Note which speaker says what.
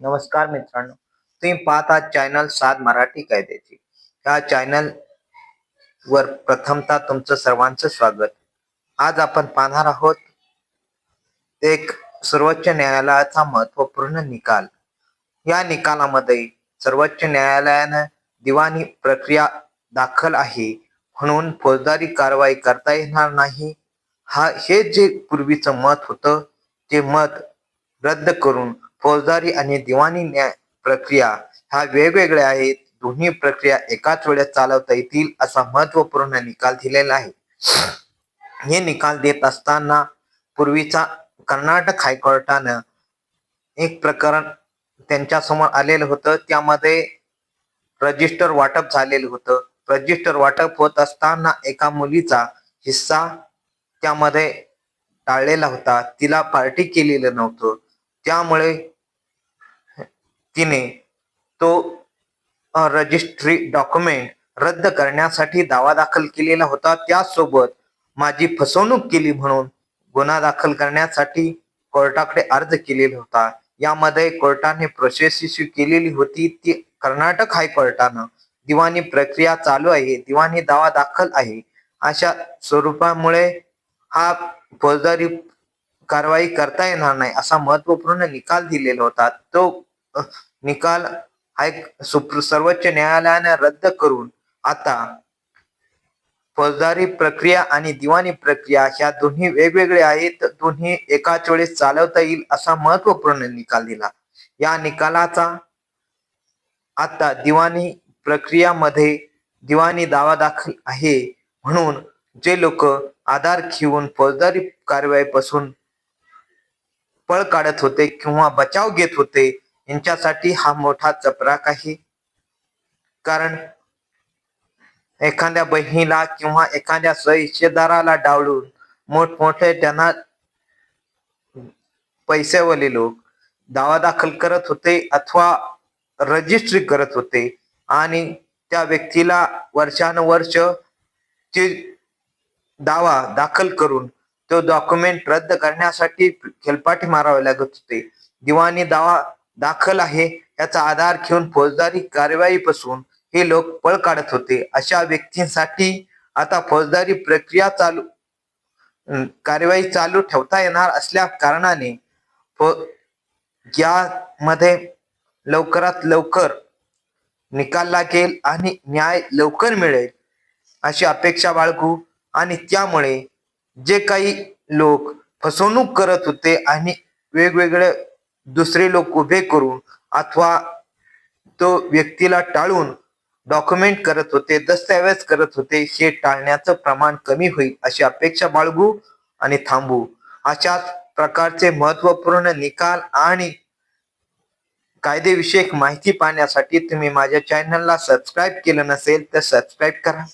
Speaker 1: नमस्कार मित्रांनो तुम्ही पाहत आहात चॅनल सात मराठी कायद्याची. या चॅनल वर प्रथमतः तुमचं सर्वांचं स्वागत. आज आपण पाहणार आहोत एक सर्वोच्च न्यायालयाचा महत्त्वपूर्ण निकाल. या निकालामध्ये सर्वोच्च न्यायालयानं दिवाणी प्रक्रिया दाखल आहे म्हणून फौजदारी कारवाई करता येणार नाही. हा हे जे पूर्वीचं मत होतं ते मत रद्द करून फौजदारी आणि दिवाणी न्याय प्रक्रिया ह्या वेगवेगळ्या आहेत. दोन्ही प्रक्रिया एकाच वेळेस चालवता येतील असा महत्त्वपूर्ण निकाल दिलेला आहे. हे निकाल देत असताना पूर्वीचा कर्नाटक हायकोर्टानं एक प्रकरण त्यांच्यासमोर आलेलं होतं. त्यामध्ये रजिस्टर वाटप झालेलं होतं. रजिस्टर वाटप होत असताना एका मुलीचा हिस्सा त्यामध्ये टाळलेला होता. तिला पार्टी केलेलं नव्हतं. त्यामुळे तिने तो रजिस्ट्री डॉक्युमेंट रद्द करण्यासाठी दावा दाखल केलेला होता. त्यासोबत माझी फसवणूक केली म्हणून गुन्हा दाखल करण्यासाठी कोर्टाकडे अर्ज केलेला होता. यामध्ये कोर्टाने प्रोसेस इश्यू केलेली होती. ती कर्नाटक हायकोर्टानं दिवाणी प्रक्रिया चालू आहे. दिवाणी दावा दाखल आहे. अशा स्वरूपामुळे हा फौजदारी कारवाई करता येणार नाही असा महत्त्वपूर्ण निकाल दिलेला होता. तो निकाल हाय सर्वोच्च न्यायालयाने रद्द करून आता फौजदारी प्रक्रिया आणि दिवाणी प्रक्रिया ह्या दोन्ही वेगवेगळ्या आहेत दोन्ही एकाच वेळेस चालवता येईल असा महत्त्वपूर्ण निकाल दिला. या निकालाचा आता दिवाणी प्रक्रियामध्ये दिवाणी दावा दाखल आहे म्हणून जे लोक आधार घेऊन फौजदारी कारवाईपासून पळ काढत होते किंवा बचाव घेत होते यांच्यासाठी हा मोठा चपराक आहे. कारण एखाद्या बहिणीला किंवा एखाद्या सहिशेदाराला डावलून मोठमोठे त्यांना पैसेवाले लोक दावा दाखल करत होते अथवा रजिस्ट्री करत होते आणि त्या व्यक्तीला वर्षानुवर्ष ते दावा दाखल करून तो डॉक्युमेंट रद्द करण्यासाठी खेलपाटी मारावे लागत होते. दिवाणी दावा दाखल आहे याचा आधार घेऊन फौजदारी कारवाईपासून हे लोक पळ काढत होते. अशा व्यक्तींसाठी आता फौजदारी प्रक्रिया चालू कारवाई चालू ठेवता येणार असल्या कारणाने यामध्ये लवकरात लवकर निकाल लागेल आणि न्याय लवकर मिळेल अशी अपेक्षा बाळगू आणि त्यामुळे जे काही लोक फसवणूक करत होते आणि वेगवेगळे दुसरे लोक उभे करून अथवा तो व्यक्तीला टाळून डॉक्युमेंट करत होते दस्तऐवज करत होते हे टाळण्याचं प्रमाण कमी होईल अशी अपेक्षा बाळगू आणि थांबू. अशाच प्रकारचे महत्त्वपूर्ण निकाल आणि कायदेविषयक माहिती पाहण्यासाठी तुम्ही माझ्या चॅनलला सबस्क्राईब केलं नसेल तर सबस्क्राईब करा.